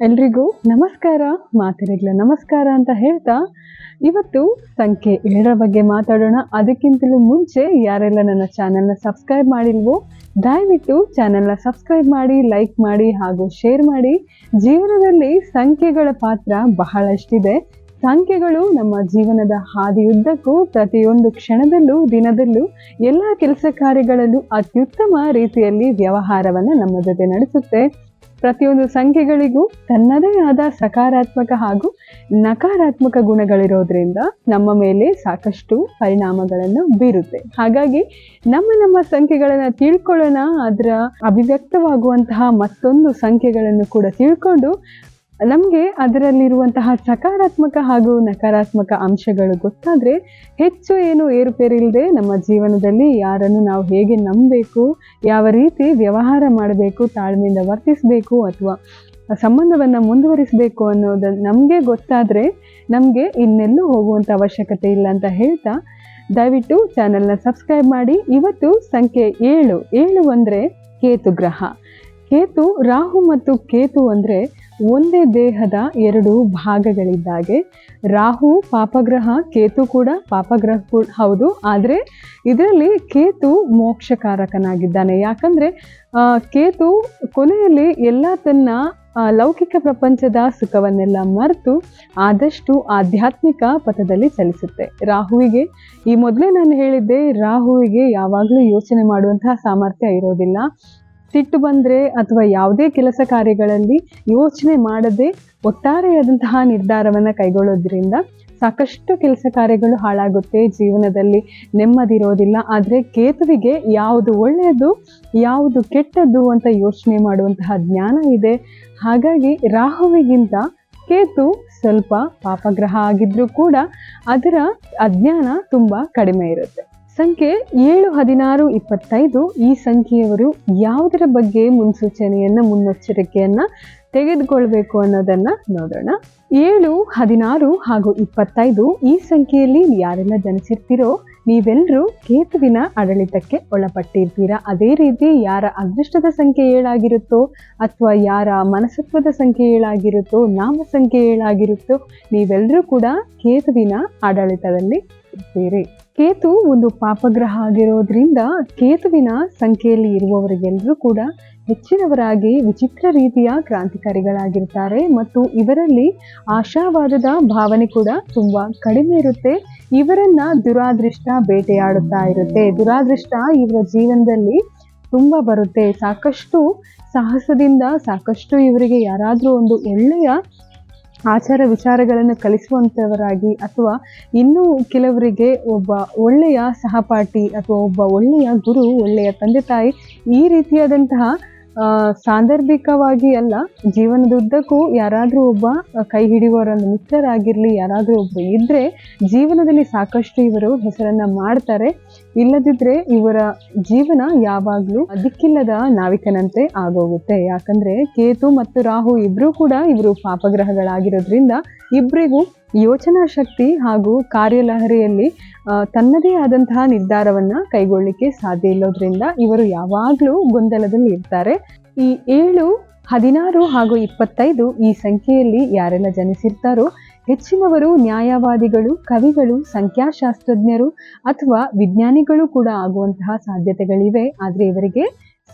ಎಲ್ರಿಗೂ ನಮಸ್ಕಾರ ಮಾತಿರಗ್ಲ ನಮಸ್ಕಾರ ಅಂತ ಹೇಳ್ತಾ ಇವತ್ತು ಸಂಖ್ಯೆ ಏಳರ ಬಗ್ಗೆ ಮಾತಾಡೋಣ. ಅದಕ್ಕಿಂತಲೂ ಮುಂಚೆ ಯಾರೆಲ್ಲ ನನ್ನ ಚಾನೆಲ್ನ ಸಬ್ಸ್ಕ್ರೈಬ್ ಮಾಡಿಲ್ವೋ, ದಯವಿಟ್ಟು ಚಾನೆಲ್ನ ಸಬ್ಸ್ಕ್ರೈಬ್ ಮಾಡಿ, ಲೈಕ್ ಮಾಡಿ ಹಾಗೂ ಶೇರ್ ಮಾಡಿ. ಜೀವನದಲ್ಲಿ ಸಂಖ್ಯೆಗಳ ಪಾತ್ರ ಬಹಳಷ್ಟಿದೆ. ಸಂಖ್ಯೆಗಳು ನಮ್ಮ ಜೀವನದ ಹಾದಿಯುದ್ದಕ್ಕೂ ಪ್ರತಿಯೊಂದು ಕ್ಷಣದಲ್ಲೂ ದಿನದಲ್ಲೂ ಎಲ್ಲ ಕೆಲಸ ಕಾರ್ಯಗಳಲ್ಲೂ ಅತ್ಯುತ್ತಮ ರೀತಿಯಲ್ಲಿ ವ್ಯವಹಾರವನ್ನು ನಮ್ಮ ಜೊತೆ ನಡೆಸುತ್ತೆ. ಪ್ರತಿಯೊಂದು ಸಂಖ್ಯೆಗಳಿಗೂ ತನ್ನದೇ ಆದ ಸಕಾರಾತ್ಮಕ ಹಾಗೂ ನಕಾರಾತ್ಮಕ ಗುಣಗಳಿರೋದ್ರಿಂದ ನಮ್ಮ ಮೇಲೆ ಸಾಕಷ್ಟು ಪರಿಣಾಮಗಳನ್ನು ಬೀರುತ್ತೆ. ಹಾಗಾಗಿ ನಮ್ಮ ನಮ್ಮ ಸಂಖ್ಯೆಗಳನ್ನು ತಿಳ್ಕೊಳ್ಳೋಣ, ಅದರ ಅಭಿವ್ಯಕ್ತವಾಗುವಂತಹ ಮತ್ತೊಂದು ಸಂಖ್ಯೆಗಳನ್ನು ಕೂಡ ತಿಳ್ಕೊಂಡು ನಮಗೆ ಅದರಲ್ಲಿರುವಂತಹ ಸಕಾರಾತ್ಮಕ ಹಾಗೂ ನಕಾರಾತ್ಮಕ ಅಂಶಗಳು ಗೊತ್ತಾದರೆ ಹೆಚ್ಚು ಏನು ಏರುಪೇರಿಲ್ಲದೆ ನಮ್ಮ ಜೀವನದಲ್ಲಿ ಯಾರನ್ನು ನಾವು ಹೇಗೆ ನಂಬಬೇಕು, ಯಾವ ರೀತಿ ವ್ಯವಹಾರ ಮಾಡಬೇಕು, ತಾಳ್ಮೆಯಿಂದ ವರ್ತಿಸಬೇಕು ಅಥವಾ ಸಂಬಂಧವನ್ನು ಮುಂದುವರಿಸಬೇಕು ಅನ್ನೋದನ್ನು ನಮಗೆ ಗೊತ್ತಾದರೆ ನಮಗೆ ಇನ್ನೆಲ್ಲೂ ಹೋಗುವಂಥ ಅವಶ್ಯಕತೆ ಇಲ್ಲ ಅಂತ ಹೇಳ್ತಾ ದಯವಿಟ್ಟು ಚಾನೆಲ್ನ ಸಬ್ಸ್ಕ್ರೈಬ್ ಮಾಡಿ. ಇವತ್ತು ಸಂಖ್ಯೆ ಏಳು. ಏಳು ಅಂದರೆ ಕೇತು ಗ್ರಹ. ಕೇತು ರಾಹು ಮತ್ತು ಕೇತು ಅಂದರೆ ಒಂದೇ ದೇಹದ ಎರಡು ಭಾಗಗಳಿದ್ದಾಗೆ. ರಾಹು ಪಾಪಗ್ರಹ, ಕೇತು ಕೂಡ ಪಾಪಗ್ರಹ ಕೂಡ ಹೌದು. ಆದರೆ ಇದರಲ್ಲಿ ಕೇತು ಮೋಕ್ಷಕಾರಕನಾಗಿದ್ದಾನೆ. ಯಾಕಂದರೆ ಕೇತು ಕೊನೆಯಲ್ಲಿ ಎಲ್ಲ ತನ್ನ ಲೌಕಿಕ ಪ್ರಪಂಚದ ಸುಖವನ್ನೆಲ್ಲ ಮರೆತು ಆದಷ್ಟು ಆಧ್ಯಾತ್ಮಿಕ ಪಥದಲ್ಲಿ ಚಲಿಸುತ್ತೆ. ರಾಹುವಿಗೆ, ಈ ಮೊದಲೇ ನಾನು ಹೇಳಿದ್ದೆ, ರಾಹುವಿಗೆ ಯಾವಾಗಲೂ ಯೋಚನೆ ಮಾಡುವಂತಹ ಸಾಮರ್ಥ್ಯ ಇರೋದಿಲ್ಲ. ಸಿಟ್ಟು ಬಂದರೆ ಅಥವಾ ಯಾವುದೇ ಕೆಲಸ ಕಾರ್ಯಗಳಲ್ಲಿ ಯೋಚನೆ ಮಾಡದೆ ಒಟ್ಟಾರೆಯಾದಂತಹ ನಿರ್ಧಾರವನ್ನು ಕೈಗೊಳ್ಳೋದ್ರಿಂದ ಸಾಕಷ್ಟು ಕೆಲಸ ಕಾರ್ಯಗಳು ಹಾಳಾಗುತ್ತೆ. ಜೀವನದಲ್ಲಿ ನೆಮ್ಮದಿರೋದಿಲ್ಲ ಆದರೆ ಕೇತುವಿಗೆ ಯಾವುದು ಒಳ್ಳೆಯದು, ಯಾವುದು ಕೆಟ್ಟದ್ದು ಅಂತ ಯೋಚನೆ ಮಾಡುವಂತಹ ಜ್ಞಾನ ಇದೆ. ಹಾಗಾಗಿ ರಾಹುವಿಗಿಂತ ಕೇತು ಸ್ವಲ್ಪ ಪಾಪಗ್ರಹ ಆಗಿದ್ರೂ ಕೂಡ ಅದರ ಅಜ್ಞಾನ ತುಂಬ ಕಡಿಮೆ ಇರುತ್ತೆ. ಸಂಖ್ಯೆ ಏಳು ಹದಿನಾರು ಇಪ್ಪತ್ತೈದು. ಈ ಸಂಖ್ಯೆಯವರು ಯಾವುದರ ಬಗ್ಗೆ ಮುನ್ಸೂಚನೆಯನ್ನು, ಮುನ್ನೆಚ್ಚರಿಕೆಯನ್ನ ತೆಗೆದುಕೊಳ್ಬೇಕು ಅನ್ನೋದನ್ನ ನೋಡೋಣ. ಏಳು ಹದಿನಾರು ಹಾಗೂ ಇಪ್ಪತ್ತೈದು, ಈ ಸಂಖ್ಯೆಯಲ್ಲಿ ಯಾರೆಲ್ಲ ಜನಿಸಿರ್ತೀರೋ ನೀವೆಲ್ಲರೂ ಕೇತುವಿನ ಆಡಳಿತಕ್ಕೆ ಒಳಪಟ್ಟಿರ್ತೀರಾ? ಅದೇ ರೀತಿ ಯಾರ ಅದೃಷ್ಟದ ಸಂಖ್ಯೆ ಏಳಾಗಿರುತ್ತೋ, ಅಥವಾ ಯಾರ ಮನಸತ್ವದ ಸಂಖ್ಯೆ ಏಳಾಗಿರುತ್ತೋ ನಾಮ ಸಂಖ್ಯೆ ಏಳಾಗಿರುತ್ತೋ ನೀವೆಲ್ಲರೂ ಕೂಡ ಕೇತುವಿನ ಆಡಳಿತದಲ್ಲಿ ಇರ್ತೀರಿ. ಕೇತು ಒಂದು ಪಾಪಗ್ರಹ ಆಗಿರೋದ್ರಿಂದ ಕೇತುವಿನ ಸಂಖ್ಯೆಯಲ್ಲಿ ಇರುವವರಿಗೆಲ್ಲರೂ ಕೂಡ ಹೆಚ್ಚಿನವರಾಗಿ ವಿಚಿತ್ರ ರೀತಿಯ ಕ್ರಾಂತಿಕಾರಿಗಳಾಗಿರ್ತಾರೆ ಮತ್ತು ಇವರಲ್ಲಿ ಆಶಾವಾದದ ಭಾವನೆ ಕೂಡ ತುಂಬಾ ಕಡಿಮೆ ಇರುತ್ತೆ. ಇವರನ್ನ ದುರಾದೃಷ್ಟ ಬೇಟೆಯಾಡುತ್ತಾ ಇರುತ್ತೆ. ದುರಾದೃಷ್ಟ ಇವರ ಜೀವನದಲ್ಲಿ ತುಂಬಾ ಬರುತ್ತೆ. ಸಾಕಷ್ಟು ಸಾಹಸದಿಂದ ಸಾಕಷ್ಟು ಇವರಿಗೆ ಯಾರಾದರೂ ಒಂದು ಒಳ್ಳೆಯ ಆಚಾರ ವಿಚಾರಗಳನ್ನು ಕಲಿಸುವಂಥವರಾಗಿ ಅಥವಾ ಇನ್ನೂ ಕೆಲವರಿಗೆ ಒಬ್ಬ ಒಳ್ಳೆಯ ಸಹಪಾಠಿ ಅಥವಾ ಒಬ್ಬ ಒಳ್ಳೆಯ ಗುರು, ಒಳ್ಳೆಯ ತಂದೆ ತಾಯಿ ಈ ರೀತಿಯಾದಂತಹ ಸಾಂದರ್ಭಿಕವಾಗಿ ಅಲ್ಲ, ಜೀವನದುದ್ದಕ್ಕೂ ಯಾರಾದರೂ ಒಬ್ಬ ಕೈ ಹಿಡಿಯುವವರನ್ನು ಮಿತ್ರರಾಗಿರಲಿ, ಯಾರಾದರೂ ಒಬ್ಬರು ಇದ್ದರೆ ಜೀವನದಲ್ಲಿ ಸಾಕಷ್ಟು ಇವರು ಹೆಸರನ್ನ ಮಾಡ್ತಾರೆ. ಇಲ್ಲದಿದ್ದರೆ ಇವರ ಜೀವನ ಯಾವಾಗಲೂ ದಿಕ್ಕಿಲ್ಲದ ನಾವಿಕನಂತೆ ಆಗೋಗುತ್ತೆ. ಯಾಕಂದ್ರೆ ಕೇತು ಮತ್ತು ರಾಹು ಇಬ್ಬರೂ ಕೂಡ ಇವರು ಪಾಪಗ್ರಹಗಳಾಗಿರೋದ್ರಿಂದ ಇಬ್ಬರಿಗೂ ಯೋಚನಾ ಶಕ್ತಿ ಹಾಗೂ ಕಾರ್ಯಲಹರಿಯಲ್ಲಿ ತನ್ನದೇ ಆದಂತಹ ನಿರ್ಧಾರವನ್ನ ಕೈಗೊಳ್ಳಿಕ್ಕೆ ಸಾಧ್ಯ ಇಲ್ಲೋದ್ರಿಂದ ಇವರು ಯಾವಾಗಲೂ ಗೊಂದಲದಲ್ಲಿ ಇರ್ತಾರೆ. ಈ ಏಳು, ಹದಿನಾರು ಹಾಗೂ ಇಪ್ಪತ್ತೈದು ಈ ಸಂಖ್ಯೆಯಲ್ಲಿ ಯಾರೆಲ್ಲ ಜನಿಸಿರ್ತಾರೋ ಹೆಚ್ಚಿನವರು ನ್ಯಾಯವಾದಿಗಳು, ಕವಿಗಳು, ಸಂಖ್ಯಾಶಾಸ್ತ್ರಜ್ಞರು ಅಥವಾ ವಿಜ್ಞಾನಿಗಳು ಕೂಡ ಆಗುವಂತಹ ಸಾಧ್ಯತೆಗಳಿವೆ. ಆದರೆ ಇವರಿಗೆ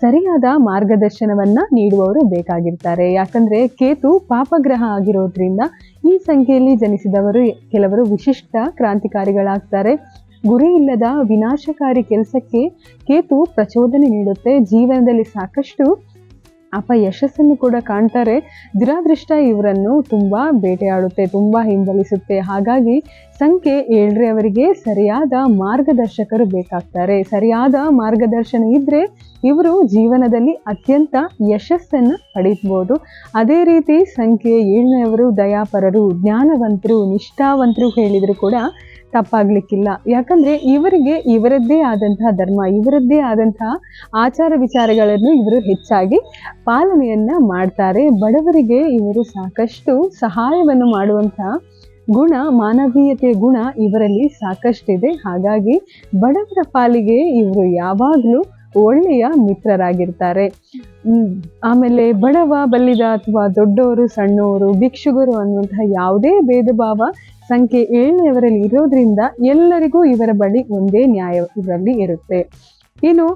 ಸರಿಯಾದ ಮಾರ್ಗದರ್ಶನವನ್ನ ನೀಡುವವರು ಬೇಕಾಗಿರ್ತಾರೆ. ಯಾಕಂದ್ರೆ ಕೇತು ಪಾಪಗ್ರಹ ಆಗಿರೋದ್ರಿಂದ ಈ ಸಂಖ್ಯೆಯಲ್ಲಿ ಜನಿಸಿದವರು ಕೆಲವರು ವಿಶಿಷ್ಟ ಕ್ರಾಂತಿಕಾರಿಗಳಾಗ್ತಾರೆ. ಗುರಿ ಇಲ್ಲದ ವಿನಾಶಕಾರಿ ಕೆಲಸಕ್ಕೆ ಕೇತು ಪ್ರಚೋದನೆ ನೀಡುತ್ತೆ. ಜೀವನದಲ್ಲಿ ಸಾಕಷ್ಟು ಅಪಯಶಸ್ಸನ್ನು ಕೂಡ ಕಾಣ್ತಾರೆ. ದುರಾದೃಷ್ಟ ಇವರನ್ನು ತುಂಬ ಬೇಟೆಯಾಡುತ್ತೆ, ತುಂಬ ಹಿಂಬಲಿಸುತ್ತೆ. ಹಾಗಾಗಿ ಸಂಖ್ಯೆ ಏಳರೇ ಅವರಿಗೆ ಸರಿಯಾದ ಮಾರ್ಗದರ್ಶಕರು ಬೇಕಾಗ್ತಾರೆ. ಸರಿಯಾದ ಮಾರ್ಗದರ್ಶನ ಇದ್ದರೆ ಇವರು ಜೀವನದಲ್ಲಿ ಅತ್ಯಂತ ಯಶಸ್ಸನ್ನು ಪಡೀಬೋದು. ಅದೇ ರೀತಿ ಸಂಖ್ಯೆ ಏಳನೆಯವರು ದಯಾಪರರು, ಜ್ಞಾನವಂತರು, ನಿಷ್ಠಾವಂತರು ಹೇಳಿದರೂ ಕೂಡ ತಪ್ಪಾಗ್ಲಿಕ್ಕಿಲ್ಲ. ಯಾಕಂದ್ರೆ ಇವರಿಗೆ ಇವರದ್ದೇ ಆದಂತಹ ಧರ್ಮ, ಇವರದ್ದೇ ಆದಂತಹ ಆಚಾರ ವಿಚಾರಗಳನ್ನು ಇವರು ಹೆಚ್ಚಾಗಿ ಪಾಲನೆಯನ್ನ ಮಾಡ್ತಾರೆ. ಬಡವರಿಗೆ ಇವರು ಸಾಕಷ್ಟು ಸಹಾಯವನ್ನು ಮಾಡುವಂತಹ ಗುಣ ಮಾನವೀಯತೆಯ ಗುಣ ಇವರಲ್ಲಿ ಸಾಕಷ್ಟಿದೆ. ಹಾಗಾಗಿ ಬಡವರ ಪಾಲಿಗೆ ಇವರು ಯಾವಾಗಲೂ ಒಳ್ಳೆಯ ಮಿತ್ರರಾಗಿರ್ತಾರೆ. ಆಮೇಲೆ ಬಡವ, ಬಲ್ಲಿದ ಅಥವಾ ದೊಡ್ಡವರು, ಸಣ್ಣವರು ಭಿಕ್ಷುಗರು ಅನ್ನುವಂತಹ ಯಾವುದೇ ಭೇದ ಭಾವ ಸಂಖ್ಯೆ ಏಳನೆಯವರಲ್ಲಿ ಇರೋದ್ರಿಂದ ಎಲ್ಲರಿಗೂ ಇವರ ಬಳಿ ಒಂದೇ ನ್ಯಾಯ ಇದರಲ್ಲಿ ಇರುತ್ತೆ. ಇನ್ನು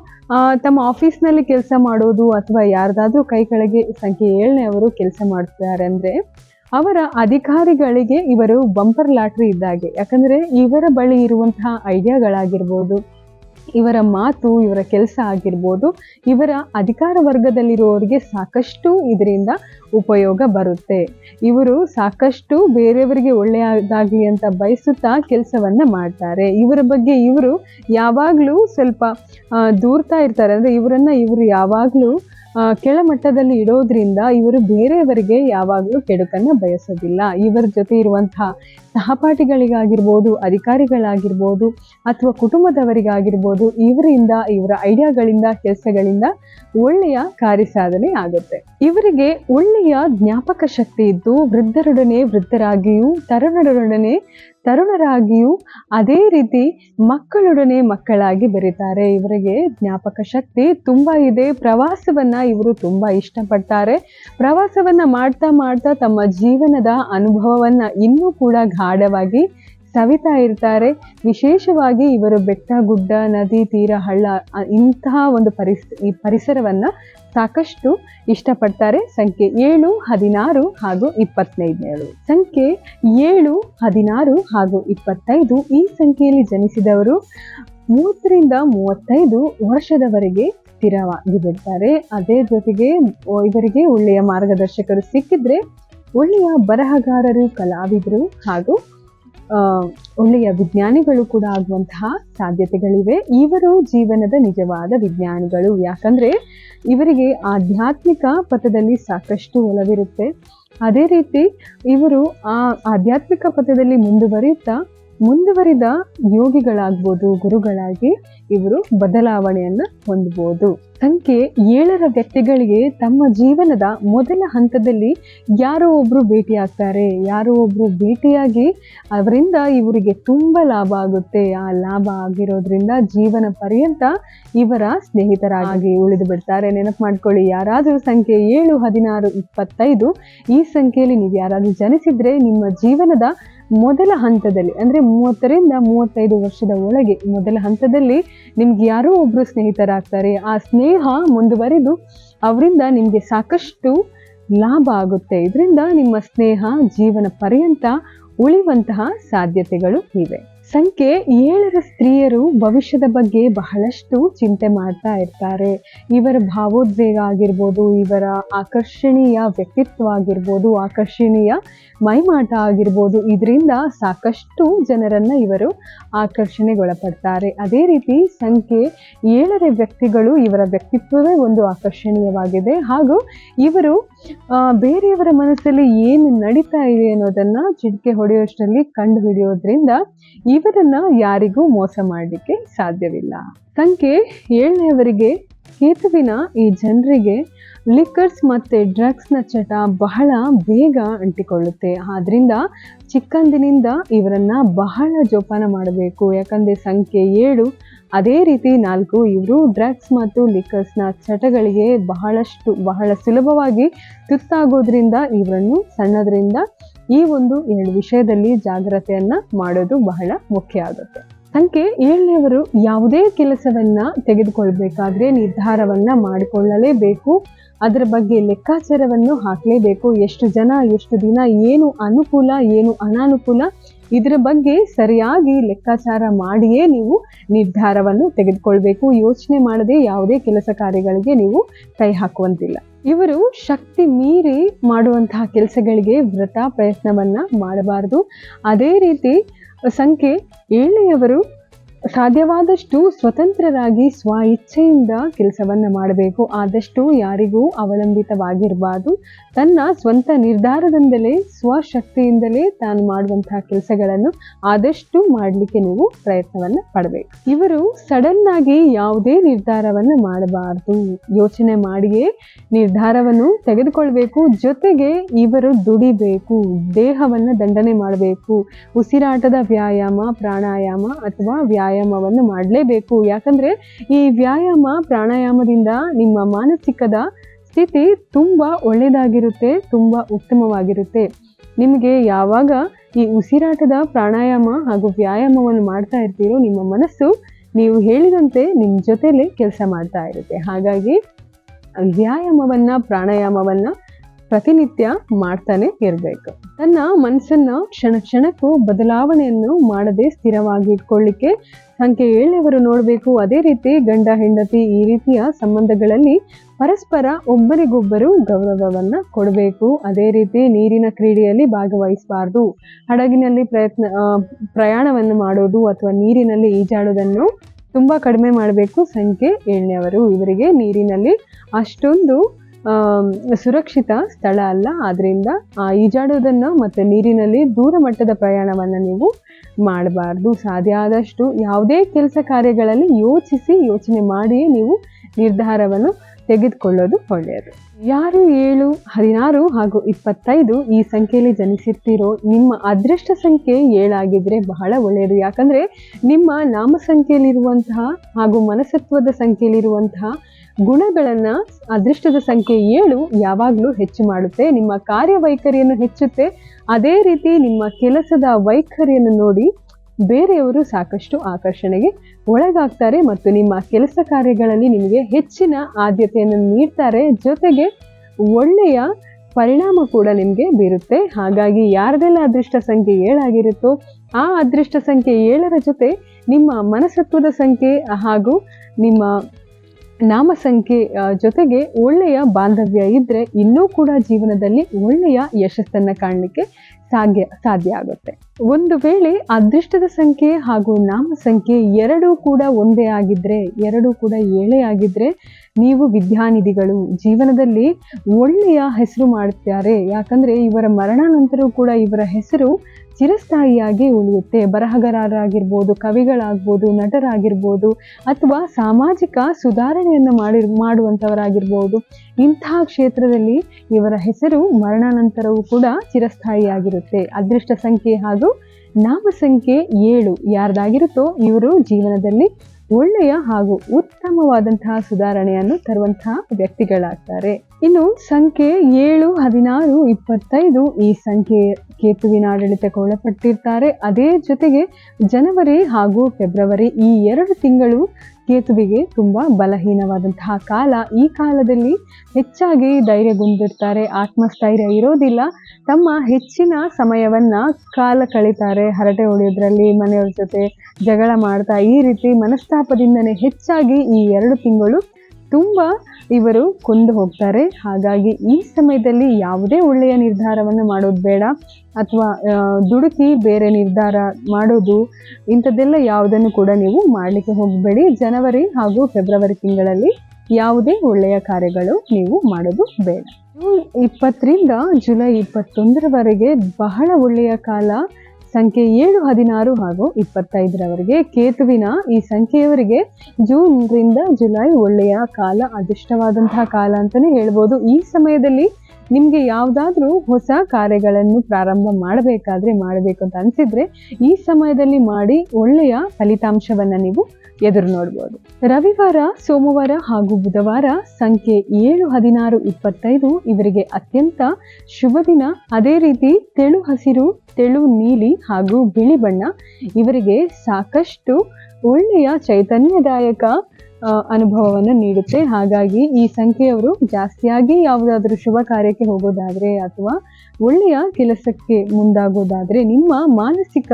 ತಮ್ಮ ಆಫೀಸ್ನಲ್ಲಿ ಕೆಲಸ ಮಾಡೋದು ಅಥವಾ ಯಾರ್ದಾದ್ರೂ ಕೈ ಕೆಳಗೆ ಸಂಖ್ಯೆ ಏಳನೆಯವರು ಕೆಲಸ ಮಾಡ್ತಾರೆ ಅಂದ್ರೆ ಅವರ ಅಧಿಕಾರಿಗಳಿಗೆ ಇವರು ಬಂಪರ್ ಲಾಟ್ರಿ ಇದ್ದಾಗೆ. ಯಾಕಂದ್ರೆ ಇವರ ಬಳಿ ಇರುವಂತಹ ಐಡಿಯಾಗಳಾಗಿರ್ಬೋದು. ಇವರ ಮಾತು, ಇವರ ಕೆಲಸ ಆಗಿರ್ಬೋದು, ಇವರ ಅಧಿಕಾರ ವರ್ಗದಲ್ಲಿರುವವರಿಗೆ ಸಾಕಷ್ಟು ಇದರಿಂದ ಉಪಯೋಗ ಬರುತ್ತೆ. ಇವರು ಸಾಕಷ್ಟು ಬೇರೆಯವರಿಗೆ ಒಳ್ಳೆಯದಾಗಲಿ ಅಂತ ಬಯಸುತ್ತಾ ಕೆಲಸವನ್ನ ಮಾಡ್ತಾರೆ. ಇವರ ಬಗ್ಗೆ ಇವರು ಯಾವಾಗಲೂ ಸ್ವಲ್ಪ ದೂರ್ತಾ ಇರ್ತಾರೆ. ಅಂದರೆ ಇವರನ್ನು ಇವರು ಯಾವಾಗಲೂ ಕೆಳಮಟ್ಟದಲ್ಲಿ ಇಡೋದ್ರಿಂದ ಇವರು ಬೇರೆಯವರಿಗೆ ಯಾವಾಗಲೂ ಕೆಡುಕನ್ನು ಬಯಸೋದಿಲ್ಲ. ಇವರ ಜೊತೆ ಇರುವಂತಹ ಸಹಪಾಠಿಗಳಿಗಾಗಿರ್ಬೋದು, ಅಧಿಕಾರಿಗಳಾಗಿರ್ಬೋದು ಅಥವಾ ಕುಟುಂಬದವರಿಗಾಗಿರ್ಬೋದು ಇವರಿಂದ, ಇವರ ಐಡಿಯಾಗಳಿಂದ, ಕೆಲಸಗಳಿಂದ ಒಳ್ಳೆಯ ಕಾರ್ಯಸಾಧನೆ ಆಗುತ್ತೆ. ಇವರಿಗೆ ಒಳ್ಳೆಯ ಜ್ಞಾಪಕ ಶಕ್ತಿ ಇದ್ದು ವೃದ್ಧರೊಡನೆ ವೃದ್ಧರಾಗಿಯೂ, ತರುಣರೊಡನೆ ತರುಣರಾಗಿಯೂ ಅದೇ ರೀತಿ ಮಕ್ಕಳೊಡನೆ ಮಕ್ಕಳಾಗಿ ಬೆರೀತಾರೆ. ಇವರಿಗೆ ಜ್ಞಾಪಕ ಶಕ್ತಿ ತುಂಬಾ ಇದೆ. ಪ್ರವಾಸವನ್ನ ಇವರು ತುಂಬಾ ಇಷ್ಟಪಡ್ತಾರೆ. ಪ್ರವಾಸವನ್ನ ಮಾಡ್ತಾ ಮಾಡ್ತಾ ತಮ್ಮ ಜೀವನದ ಅನುಭವವನ್ನ ಇನ್ನೂ ಕೂಡ ಗಾಢವಾಗಿ ಸವಿತಾ ಇರ್ತಾರೆ. ವಿಶೇಷವಾಗಿ ಇವರು ಬೆಟ್ಟ ಗುಡ್ಡ, ನದಿ, ತೀರ, ಹಳ್ಳ ಇಂತಹ ಒಂದು ಪರಿಸ್, ಈ ಪರಿಸರವನ್ನ ಸಾಕಷ್ಟು ಇಷ್ಟಪಡ್ತಾರೆ. ಸಂಖ್ಯೆ ಏಳು, ಹದಿನಾರು ಹಾಗೂ ಇಪ್ಪತ್ತೈದನೇಳು. ಸಂಖ್ಯೆ ಏಳು, ಹದಿನಾರು ಹಾಗೂ ಇಪ್ಪತ್ತೈದು ಈ ಸಂಖ್ಯೆಯಲ್ಲಿ ಜನಿಸಿದವರು ಮೂವತ್ತರಿಂದ ಮೂವತ್ತೈದು ವರ್ಷದವರೆಗೆ ಸ್ಥಿರವಾಗಿ ಬಿಡ್ತಾರೆ ಅದೇ ಜೊತೆಗೆ ಇವರಿಗೆ ಒಳ್ಳೆಯ ಮಾರ್ಗದರ್ಶಕರು ಸಿಕ್ಕಿದ್ರೆ ಒಳ್ಳೆಯ ಬರಹಗಾರರು, ಕಲಾವಿದರು ಹಾಗೂ ಒಳ್ಳೆಯ ವಿಜ್ಞಾನಿಗಳು ಕೂಡ ಆಗುವಂತಹ ಸಾಧ್ಯತೆಗಳಿವೆ. ಇವರು ಜೀವನದ ನಿಜವಾದ ವಿಜ್ಞಾನಿಗಳು. ಯಾಕಂದ್ರೆ ಇವರಿಗೆ ಆಧ್ಯಾತ್ಮಿಕ ಪಥದಲ್ಲಿ ಸಾಕಷ್ಟು ಒಲವಿರುತ್ತೆ. ಅದೇ ರೀತಿ ಇವರು ಆ ಆಧ್ಯಾತ್ಮಿಕ ಪಥದಲ್ಲಿ ಮುಂದುವರಿಯುತ್ತಾ ಮುಂದುವರಿದ ಯೋಗಿಗಳಾಗ್ಬೋದು, ಗುರುಗಳಾಗಿ ಇವರು ಬದಲಾವಣೆಯನ್ನ ಹೊಂದಬಹುದು ಸಂಖ್ಯೆ ಏಳರ ವ್ಯಕ್ತಿಗಳಿಗೆ ತಮ್ಮ ಜೀವನದ ಮೊದಲ ಹಂತದಲ್ಲಿ ಯಾರೋ ಒಬ್ರು ಭೇಟಿಯಾಗ್ತಾರೆ. ಯಾರೋ ಒಬ್ರು ಭೇಟಿಯಾಗಿ ಅವರಿಂದ ಇವರಿಗೆ ತುಂಬಾ ಲಾಭ ಆಗುತ್ತೆ. ಆ ಲಾಭ ಆಗಿರೋದ್ರಿಂದ ಜೀವನ ಪರ್ಯಂತ ಇವರ ಸ್ನೇಹಿತರಾಗಿ ಉಳಿದು ಬಿಡ್ತಾರೆ. ನೆನಪು ಮಾಡ್ಕೊಳ್ಳಿ, ಯಾರಾದರೂ ಸಂಖ್ಯೆ ಏಳು, ಹದಿನಾರು, ಇಪ್ಪತ್ತೈದು, ಈ ಸಂಖ್ಯೆಯಲ್ಲಿ ನೀವು ಯಾರಾದರೂ ಜನಿಸಿದ್ರೆ ನಿಮ್ಮ ಜೀವನದ ಮೊದಲ ಹಂತದಲ್ಲಿ, ಅಂದ್ರೆ ಮೂವತ್ತರಿಂದ ಮೂವತ್ತೈದು ವರ್ಷದ ಒಳಗೆ ಮೊದಲ ಹಂತದಲ್ಲಿ ನಿಮ್ಗೆ ಯಾರೋ ಒಬ್ಬರು ಸ್ನೇಹಿತರಾಗ್ತಾರೆ, ಆ ಸ್ನೇಹ ಮುಂದುವರೆದು ಅವರಿಂದ ನಿಮಗೆ ಸಾಕಷ್ಟು ಲಾಭ ಆಗುತ್ತೆ. ಇದರಿಂದ ನಿಮ್ಮ ಸ್ನೇಹ ಜೀವನ ಪರ್ಯಂತ ಉಳಿಯುವಂತಹ ಸಾಧ್ಯತೆಗಳು ಇವೆ. ಸಂಖ್ಯೆ ಏಳರ ಸ್ತ್ರೀಯರು ಭವಿಷ್ಯದ ಬಗ್ಗೆ ಬಹಳಷ್ಟು ಚಿಂತೆ ಮಾಡ್ತಾ ಇರ್ತಾರೆ. ಇವರ ಭಾವೋದ್ವೇಗ ಆಗಿರ್ಬೋದು, ಇವರ ಆಕರ್ಷಣೀಯ ವ್ಯಕ್ತಿತ್ವ ಆಗಿರ್ಬೋದು, ಆಕರ್ಷಣೀಯ ಮೈಮಾಟ ಆಗಿರ್ಬೋದು. ಇದರಿಂದ ಸಾಕಷ್ಟು ಜನರನ್ನು ಇವರು ಆಕರ್ಷಣೆಗೊಳಪಡ್ತಾರೆ. ಅದೇ ರೀತಿ ಸಂಖ್ಯೆ ಏಳರ ವ್ಯಕ್ತಿಗಳು ಇವರ ವ್ಯಕ್ತಿತ್ವವೇ ಒಂದು ಆಕರ್ಷಣೀಯವಾಗಿದೆ. ಹಾಗೂ ಇವರು ಬೇರೆಯವರ ಮನಸ್ಸಲ್ಲಿ ಏನು ನಡೀತಾ ಇದೆ ಅನ್ನೋದನ್ನು ಚಿಟಿಕೆ ಹೊಡೆಯೋಷ್ಟರಲ್ಲಿ ಕಂಡು ಹಿಡಿಯೋದ್ರಿಂದ ಇವರನ್ನು ಯಾರಿಗೂ ಮೋಸ ಮಾಡಲಿಕ್ಕೆ ಸಾಧ್ಯವಿಲ್ಲ. ಸಂಖ್ಯೆ ಏಳನೆಯವರಿಗೆ, ಕೇತುವಿನ ಈ ಜನರಿಗೆ ಲಿಕ್ಕರ್ಸ್ ಮತ್ತು ಡ್ರಗ್ಸ್ನ ಚಟ ಬಹಳ ಬೇಗ ಅಂಟಿಕೊಳ್ಳುತ್ತೆ. ಆದ್ದರಿಂದ ಚಿಕ್ಕಂದಿನಿಂದ ಇವರನ್ನ ಬಹಳ ಜೋಪಾನ ಮಾಡಬೇಕು. ಯಾಕಂದರೆ ಸಂಖ್ಯೆ ಏಳು, ಅದೇ ರೀತಿ ನಾಲ್ಕು ಇವರು ಡ್ರಗ್ಸ್ ಮತ್ತು ಲಿಕ್ಕರ್ಸ್ನ ಚಟಗಳಿಗೆ ಬಹಳಷ್ಟು, ಬಹಳ ಸುಲಭವಾಗಿ ತುತ್ತಾಗೋದ್ರಿಂದ, ಇವರನ್ನು ಸಣ್ಣದರಿಂದ ಈ ಒಂದು ಎರಡು ವಿಷಯದಲ್ಲಿ ಜಾಗ್ರತೆಯನ್ನು ಮಾಡೋದು ಬಹಳ ಮುಖ್ಯ ಆಗುತ್ತೆ. ಸಂಖ್ಯೆ ಏಳನೆಯವರು ಯಾವುದೇ ಕೆಲಸವನ್ನ ತೆಗೆದುಕೊಳ್ಬೇಕಾದ್ರೆ ನಿರ್ಧಾರವನ್ನ ಮಾಡಿಕೊಳ್ಳಲೇಬೇಕು. ಅದರ ಬಗ್ಗೆ ಲೆಕ್ಕಾಚಾರವನ್ನು ಹಾಕಲೇಬೇಕು. ಎಷ್ಟು ಜನ, ಎಷ್ಟು ದಿನ, ಏನು ಅನುಕೂಲ, ಏನು ಅನಾನುಕೂಲ, ಇದರ ಬಗ್ಗೆ ಸರಿಯಾಗಿ ಲೆಕ್ಕಾಚಾರ ಮಾಡಿಯೇ ನೀವು ನಿರ್ಧಾರವನ್ನು ತೆಗೆದುಕೊಳ್ಬೇಕು. ಯೋಚನೆ ಮಾಡದೆ ಯಾವುದೇ ಕೆಲಸ ಕಾರ್ಯಗಳಿಗೆ ನೀವು ಕೈ ಹಾಕುವಂತಿಲ್ಲ. ಇವರು ಶಕ್ತಿ ಮೀರಿ ಮಾಡುವಂತಹ ಕೆಲಸಗಳಿಗೆ ವ್ರತ ಪ್ರಯತ್ನವನ್ನ ಮಾಡಬಾರದು. ಅದೇ ರೀತಿ ಸಂಖ್ಯೆ ಏಳೆಯವರು ಸಾಧ್ಯವಾದಷ್ಟು ಸ್ವತಂತ್ರರಾಗಿ ಸ್ವ ಇಚ್ಛೆಯಿಂದ ಕೆಲಸವನ್ನು ಮಾಡಬೇಕು. ಆದಷ್ಟು ಯಾರಿಗೂ ಅವಲಂಬಿತವಾಗಿರಬಾರ್ದು. ತನ್ನ ಸ್ವಂತ ನಿರ್ಧಾರದಿಂದಲೇ, ಸ್ವಶಕ್ತಿಯಿಂದಲೇ ತಾನು ಮಾಡುವಂತಹ ಕೆಲಸಗಳನ್ನು ಆದಷ್ಟು ಮಾಡಲಿಕ್ಕೆ ನೀವು ಪ್ರಯತ್ನವನ್ನು ಪಡಬೇಕು. ಇವರು ಸಡನ್ ಆಗಿ ಯಾವುದೇ ನಿರ್ಧಾರವನ್ನು ಮಾಡಬಾರದು. ಯೋಚನೆ ಮಾಡಿಯೇ ನಿರ್ಧಾರವನ್ನು ತೆಗೆದುಕೊಳ್ಬೇಕು. ಜೊತೆಗೆ ಇವರು ದುಡಿಬೇಕು. ದೇಹವನ್ನು ದಂಡನೆ ಮಾಡಬೇಕು. ಉಸಿರಾಟದ ವ್ಯಾಯಾಮ, ಪ್ರಾಣಾಯಾಮ ಅಥವಾ ವ್ಯಾಯಾಮ ವ್ಯಾಯಾಮವನ್ನು ಮಾಡಲೇಬೇಕು. ಯಾಕಂದ್ರೆ ಈ ವ್ಯಾಯಾಮ ಪ್ರಾಣಾಯಾಮದಿಂದ ನಿಮ್ಮ ಮಾನಸಿಕದ ಸ್ಥಿತಿ ತುಂಬ ಒಳ್ಳೆಯದಾಗಿರುತ್ತೆ, ತುಂಬ ಉತ್ತಮವಾಗಿರುತ್ತೆ. ನಿಮಗೆ ಯಾವಾಗ ಈ ಉಸಿರಾಟದ ಪ್ರಾಣಾಯಾಮ ಹಾಗೂ ವ್ಯಾಯಾಮವನ್ನು ಮಾಡ್ತಾ ಇರ್ತೀರೋ ನಿಮ್ಮ ಮನಸ್ಸು, ನೀವು ಹೇಳಿದಂತೆ ನಿಮ್ಮ ಜೊತೆಲೇ ಕೆಲಸ ಮಾಡ್ತಾ ಇರುತ್ತೆ. ಹಾಗಾಗಿ ವ್ಯಾಯಾಮವನ್ನ, ಪ್ರಾಣಾಯಾಮವನ್ನ ಪ್ರತಿನಿತ್ಯ ಮಾಡ್ತಾನೆ ಇರಬೇಕು. ತನ್ನ ಮನಸ್ಸನ್ನು ಕ್ಷಣ ಕ್ಷಣಕ್ಕೂ ಬದಲಾವಣೆಯನ್ನು ಮಾಡದೆ ಸ್ಥಿರವಾಗಿ ಇಟ್ಕೊಳ್ಳಿಕ್ಕೆ ಸಂಖ್ಯೆ ಏಳನೇವರು ನೋಡಬೇಕು. ಅದೇ ರೀತಿ ಗಂಡ, ಹೆಂಡತಿ ಈ ರೀತಿಯ ಸಂಬಂಧಗಳಲ್ಲಿ ಪರಸ್ಪರ ಒಬ್ಬರಿಗೊಬ್ಬರು ಗೌರವವನ್ನ ಕೊಡಬೇಕು. ಅದೇ ರೀತಿ ನೀರಿನ ಕ್ರೀಡೆಯಲ್ಲಿ ಭಾಗವಹಿಸಬಾರ್ದು. ಹಡಗಿನಲ್ಲಿ ಪ್ರಯತ್ನ ಪ್ರಯಾಣವನ್ನು ಮಾಡೋದು ಅಥವಾ ನೀರಿನಲ್ಲಿ ಈಜಾಡೋದನ್ನು ತುಂಬಾ ಕಡಿಮೆ ಮಾಡಬೇಕು. ಸಂಖ್ಯೆ ಏಳನೇವರು ಇವರಿಗೆ ನೀರಿನಲ್ಲಿ ಅಷ್ಟೊಂದು ಸುರಕ್ಷಿತ ಸ್ಥಳ ಅಲ್ಲ. ಆದ್ದರಿಂದ ಆ, ಮತ್ತು ನೀರಿನಲ್ಲಿ ದೂರ ಮಟ್ಟದ ಪ್ರಯಾಣವನ್ನು ನೀವು ಮಾಡಬಾರ್ದು. ಸಾಧ್ಯ ಆದಷ್ಟು ಯಾವುದೇ ಕೆಲಸ ಕಾರ್ಯಗಳಲ್ಲಿ ಯೋಚಿಸಿ ಯೋಚನೆ ಮಾಡಿಯೇ ನೀವು ನಿರ್ಧಾರವನ್ನು ತೆಗೆದುಕೊಳ್ಳೋದು ಒಳ್ಳೆಯದು. ಯಾರು ಏಳು ಹದಿನಾರು ಹಾಗೂ ಇಪ್ಪತ್ತೈದು ಈ ಸಂಖ್ಯೆಯಲ್ಲಿ ಜನಿಸಿರ್ತೀರೋ ನಿಮ್ಮ ಅದೃಷ್ಟ ಸಂಖ್ಯೆ ಏಳಾಗಿದ್ದರೆ ಬಹಳ ಒಳ್ಳೆಯದು. ಯಾಕಂದರೆ ನಿಮ್ಮ ನಾಮ ಸಂಖ್ಯೆಯಲ್ಲಿರುವಂತಹ ಹಾಗೂ ಮನಸತ್ವದ ಸಂಖ್ಯೆಯಲ್ಲಿರುವಂತಹ ಗುಣಗಳನ್ನ ಅದೃಷ್ಟದ ಸಂಖ್ಯೆ ಏಳು ಯಾವಾಗಲೂ ಹೆಚ್ಚು ಮಾಡುತ್ತೆ. ನಿಮ್ಮ ಕಾರ್ಯವೈಖರಿಯನ್ನು ಹೆಚ್ಚುತ್ತೆ. ಅದೇ ರೀತಿ ನಿಮ್ಮ ಕೆಲಸದ ವೈಖರಿಯನ್ನು ನೋಡಿ ಬೇರೆಯವರು ಸಾಕಷ್ಟು ಆಕರ್ಷಣೆಗೆ ಒಳಗಾಗ್ತಾರೆ ಮತ್ತು ನಿಮ್ಮ ಕೆಲಸ ಕಾರ್ಯಗಳಲ್ಲಿ ನಿಮಗೆ ಹೆಚ್ಚಿನ ಆದ್ಯತೆಯನ್ನು ನೀಡ್ತಾರೆ. ಜೊತೆಗೆ ಒಳ್ಳೆಯ ಪರಿಣಾಮ ಕೂಡ ನಿಮಗೆ ಬೀರುತ್ತೆ. ಹಾಗಾಗಿ ಯಾರದೆಲ್ಲ ಅದೃಷ್ಟ ಸಂಖ್ಯೆ ಏಳಾಗಿರುತ್ತೋ ಆ ಅದೃಷ್ಟ ಸಂಖ್ಯೆ ಏಳರ ಜೊತೆ ನಿಮ್ಮ ಮನಸತ್ವದ ಸಂಖ್ಯೆ ಹಾಗೂ ನಿಮ್ಮ ನಾಮ ಸಂಖ್ಯೆ ಜೊತೆಗೆ ಒಳ್ಳೆಯ ಬಾಂಧವ್ಯ ಇದ್ದರೆ ಇನ್ನೂ ಕೂಡ ಜೀವನದಲ್ಲಿ ಒಳ್ಳೆಯ ಯಶಸ್ಸನ್ನು ಕಾಣಲಿಕ್ಕೆ ಸಾಧ್ಯ ಸಾಧ್ಯ ಆಗುತ್ತೆ. ಒಂದು ವೇಳೆ ಅದೃಷ್ಟದ ಸಂಖ್ಯೆ ಹಾಗೂ ನಾಮ ಸಂಖ್ಯೆ ಎರಡೂ ಕೂಡ ಒಂದೇ ಆಗಿದ್ರೆ, ಎರಡೂ ಕೂಡ ಏಳೇ ಆಗಿದ್ರೆ ನೀವು ವಿದ್ಯಾನಿಧಿಗಳು. ಜೀವನದಲ್ಲಿ ಒಳ್ಳೆಯ ಹೆಸರು ಮಾಡುತ್ತಾರೆ. ಯಾಕಂದ್ರೆ ಇವರ ಮರಣಾನಂತರವೂ ಕೂಡ ಇವರ ಹೆಸರು ಚಿರಸ್ಥಾಯಿಯಾಗಿ ಉಳಿಯುತ್ತೆ. ಬರಹಗಾರರಾಗಿರ್ಬೋದು, ಕವಿಗಳಾಗ್ಬೋದು, ನಟರಾಗಿರ್ಬೋದು, ಅಥವಾ ಸಾಮಾಜಿಕ ಸುಧಾರಣೆಯನ್ನು ಮಾಡಿ, ಮಾಡುವಂಥವರಾಗಿರ್ಬೋದು ಇಂತಹ ಕ್ಷೇತ್ರದಲ್ಲಿ ಇವರ ಹೆಸರು ಮರಣಾನಂತರವೂ ಕೂಡ ಚಿರಸ್ಥಾಯಿಯಾಗಿರುತ್ತೆ. ಅದೃಷ್ಟ ಸಂಖ್ಯೆ ಹಾಗೂ ನಾಮ ಸಂಖ್ಯೆ ಏಳು ಯಾರ್ದಾಗಿರುತ್ತೋ ಇವರು ಜೀವನದಲ್ಲಿ ಒಳ್ಳೆಯ ಹಾಗೂ ಉತ್ತಮವಾದಂತಹ ಸುಧಾರಣೆಯನ್ನು ತರುವಂತಹ ವ್ಯಕ್ತಿಗಳಾಗ್ತಾರೆ. ಇನ್ನು ಸಂಖ್ಯೆ ಏಳು, ಹದಿನಾರು, ಇಪ್ಪತ್ತೈದು ಈ ಸಂಖ್ಯೆ ಕೇತುವಿನ ಆಡಳಿತಕ್ಕೆ ಒಳಪಟ್ಟಿರ್ತಾರೆ ಅದೇ ಜೊತೆಗೆ ಜನವರಿ ಹಾಗೂ ಫೆಬ್ರವರಿ ಈ ಎರಡು ತಿಂಗಳು ಕೇತುವಿಗೆ ತುಂಬಾ ಬಲಹೀನವಾದಂತಹ ಕಾಲ. ಈ ಕಾಲದಲ್ಲಿ ಹೆಚ್ಚಾಗಿ ಧೈರ್ಯಗೊಂಡಿರ್ತಾರೆ ಆತ್ಮಸ್ಥೈರ್ಯ ಇರೋದಿಲ್ಲ. ತಮ್ಮ ಹೆಚ್ಚಿನ ಸಮಯವನ್ನ ಕಾಲ ಕಳೀತಾರೆ. ಹರಟೆ ಹೊಡೆಯೋದ್ರಲ್ಲಿ ಮನೆಯವ್ರ ಜೊತೆ ಜಗಳ ಮಾಡ್ತಾ ಈ ರೀತಿ ಮನಸ್ತಾಪದಿಂದನೇ ಹೆಚ್ಚಾಗಿ ಈ ಎರಡು ತಿಂಗಳು ತುಂಬ ಇವರು ಕೊಂದು ಹೋಗ್ತಾರೆ. ಹಾಗಾಗಿ ಈ ಸಮಯದಲ್ಲಿ ಯಾವುದೇ ಒಳ್ಳೆಯ ನಿರ್ಧಾರವನ್ನು ಮಾಡೋದು ಬೇಡ. ಅಥವಾ ದುಡುಕಿ ಬೇರೆ ನಿರ್ಧಾರ ಮಾಡೋದು ಇಂಥದ್ದೆಲ್ಲ ಯಾವುದನ್ನು ಕೂಡ ನೀವು ಮಾಡಲಿಕ್ಕೆ ಹೋಗಬೇಡಿ. ಜನವರಿ ಹಾಗೂ ಫೆಬ್ರವರಿ ತಿಂಗಳಲ್ಲಿ ಯಾವುದೇ ಒಳ್ಳೆಯ ಕಾರ್ಯಗಳು ನೀವು ಮಾಡೋದು ಬೇಡ. ಜೂನ್ ಇಪ್ಪತ್ತರಿಂದ ಜುಲೈ ಇಪ್ಪತ್ತೊಂದರವರೆಗೆ ಬಹಳ ಒಳ್ಳೆಯ ಕಾಲ ಸಂಖ್ಯೆ ಏಳು, ಹದಿನಾರು ಹಾಗೂ ಇಪ್ಪತ್ತೈದರವರೆಗೆ ಕೇತುವಿನ ಈ ಸಂಖ್ಯೆಯವರಿಗೆ ಜೂನ್ರಿಂದ ಜುಲೈ ಒಳ್ಳೆಯ ಕಾಲ, ಅದೃಷ್ಟವಾದಂತಹ ಕಾಲ ಅಂತಾನೆ ಹೇಳ್ಬೋದು. ಈ ಸಮಯದಲ್ಲಿ ನಿಮಗೆ ಯಾವುದಾದ್ರೂ ಹೊಸ ಕಾರ್ಯಗಳನ್ನು ಪ್ರಾರಂಭ ಮಾಡಬೇಕಾದ್ರೆ ಮಾಡಬೇಕು ಅಂತ ಅನಿಸಿದ್ರೆ ಈ ಸಮಯದಲ್ಲಿ ಮಾಡಿ ಒಳ್ಳೆಯ ಫಲಿತಾಂಶವನ್ನು ನೀವು ಎದುರು ನೋಡ್ಬೋದು. ರವಿವಾರ, ಸೋಮವಾರ ಹಾಗೂ ಬುಧವಾರ ಸಂಖ್ಯೆ ಏಳು, ಹದಿನಾರು, ಇಪ್ಪತ್ತೈದು ಇವರಿಗೆ ಅತ್ಯಂತ ಶುಭ ದಿನ. ಅದೇ ರೀತಿ ತೆಳು ಹಸಿರು, ತೆಳು ನೀಲಿ ಹಾಗೂ ಬಿಳಿ ಬಣ್ಣ ಇವರಿಗೆ ಸಾಕಷ್ಟು ಒಳ್ಳೆಯ ಚೈತನ್ಯದಾಯಕ ಅನುಭವವನ್ನು ನೀಡುತ್ತೆ. ಹಾಗಾಗಿ ಈ ಸಂಖ್ಯೆಯವರು ಜಾಸ್ತಿಯಾಗಿ ಯಾವುದಾದ್ರೂ ಶುಭ ಕಾರ್ಯಕ್ಕೆ ಹೋಗೋದಾದ್ರೆ ಅಥವಾ ಒಳ್ಳೆಯ ಕೆಲಸಕ್ಕೆ ಮುಂದಾಗೋದಾದ್ರೆ ನಿಮ್ಮ ಮಾನಸಿಕ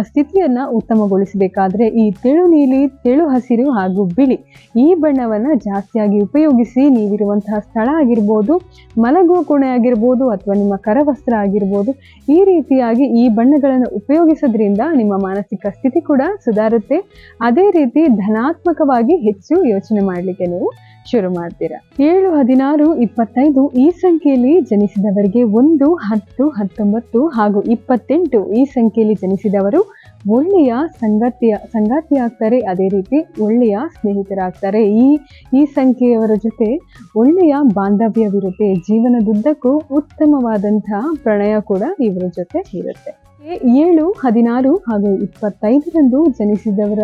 ಸ್ಥಿತಿಯನ್ನ ಉತ್ತಮಗೊಳಿಸಬೇಕಾದ್ರೆ ಈ ತೆಳು ನೀಲಿ, ತೆಳು ಹಸಿರು ಹಾಗೂ ಬಿಳಿ ಈ ಬಣ್ಣವನ್ನ ಜಾಸ್ತಿಯಾಗಿ ಉಪಯೋಗಿಸಿ ನೀವಿರುವಂತಹ ಸ್ಥಳ ಆಗಿರ್ಬೋದು ಮಲಗುವ ಕೋಣೆ ಆಗಿರ್ಬೋದು ಅಥವಾ ನಿಮ್ಮ ಕರವಸ್ತ್ರ ಆಗಿರ್ಬೋದು ಈ ರೀತಿಯಾಗಿ ಈ ಬಣ್ಣಗಳನ್ನು ಉಪಯೋಗಿಸೋದ್ರಿಂದ ನಿಮ್ಮ ಮಾನಸಿಕ ಸ್ಥಿತಿ ಕೂಡ ಸುಧಾರುತ್ತೆ. ಅದೇ ರೀತಿ ಧನಾತ್ಮಕವಾಗಿ ಹೆಚ್ಚು ಯೋಚನೆ ಮಾಡಲಿಕ್ಕೆ ನೀವು ಶುರು ಮಾಡ್ತೀರಾ? ಏಳು, ಹದಿನಾರು, ಇಪ್ಪತ್ತೈದು ಈ ಸಂಖ್ಯೆಯಲ್ಲಿ ಜನಿಸಿದವರಿಗೆ ಒಂದು, ಹತ್ತು, ಹತ್ತೊಂಬತ್ತು ಹಾಗೂ ಇಪ್ಪತ್ತೆಂಟು ಈ ಸಂಖ್ಯೆಯಲ್ಲಿ ಜನಿಸಿದವರು ಒಳ್ಳೆಯ ಸಂಗಾತಿಯ ಸಂಗಾತಿ ಆಗ್ತಾರೆ ಅದೇ ರೀತಿ ಒಳ್ಳೆಯ ಸ್ನೇಹಿತರಾಗ್ತಾರೆ. ಈ ಈ ಸಂಖ್ಯೆಯವರ ಜೊತೆ ಒಳ್ಳೆಯ ಬಾಂಧವ್ಯವಿರುತ್ತೆ, ಜೀವನದುದ್ದಕ್ಕೂ ಉತ್ತಮವಾದಂತಹ ಪ್ರಣಯ ಕೂಡ ಇವರ ಜೊತೆ ಇರುತ್ತೆ. ಏಳು, ಹದಿನಾರು ಹಾಗೂ ಇಪ್ಪತ್ತೈದರಂದು ಜನಿಸಿದವರ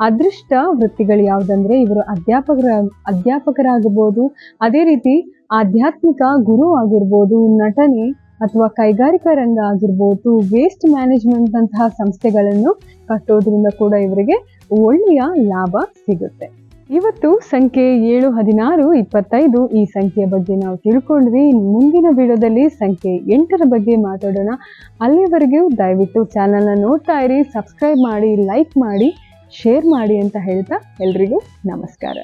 ಅದೃಷ್ಟ ವೃತ್ತಿಗಳು ಯಾವುದಂದ್ರೆ ಇವರು ಅಧ್ಯಾಪಕರ, ಅಧ್ಯಾಪಕರಾಗಬಹುದು. ಅದೇ ರೀತಿ ಆಧ್ಯಾತ್ಮಿಕ ಗುರು ಆಗಿರ್ಬೋದು, ನಟನೆ ಅಥವಾ ಕೈಗಾರಿಕಾ ರಂಗ ಆಗಿರ್ಬೋದು ವೇಸ್ಟ್ ಮ್ಯಾನೇಜ್ಮೆಂಟ್ ಅಂತಹ ಸಂಸ್ಥೆಗಳನ್ನು ಕಟ್ಟೋದ್ರಿಂದ ಕೂಡ ಇವರಿಗೆ ಒಳ್ಳೆಯ ಲಾಭ ಸಿಗುತ್ತೆ. ಇವತ್ತು ಸಂಖ್ಯೆ ಏಳು ಹದಿನಾರು ಇಪ್ಪತ್ತೈದು ಈ ಸಂಖ್ಯೆಯ ಬಗ್ಗೆ ನಾವು ತಿಳ್ಕೊಂಡ್ವಿ. ಮುಂದಿನ ವಿಡಿಯೋದಲ್ಲಿ ಸಂಖ್ಯೆ ಎಂಟರ ಬಗ್ಗೆ ಮಾತಾಡೋಣ. ಅಲ್ಲಿವರೆಗೂ ದಯವಿಟ್ಟು ಚಾನಲ್ನ ನೋಡ್ತಾ ಇರಿ ಸಬ್ಸ್ಕ್ರೈಬ್ ಮಾಡಿ ಲೈಕ್ ಮಾಡಿ ಶೇರ್ ಮಾಡಿ ಅಂತ ಹೇಳ್ತಾ ಎಲ್ರಿಗೂ ನಮಸ್ಕಾರ.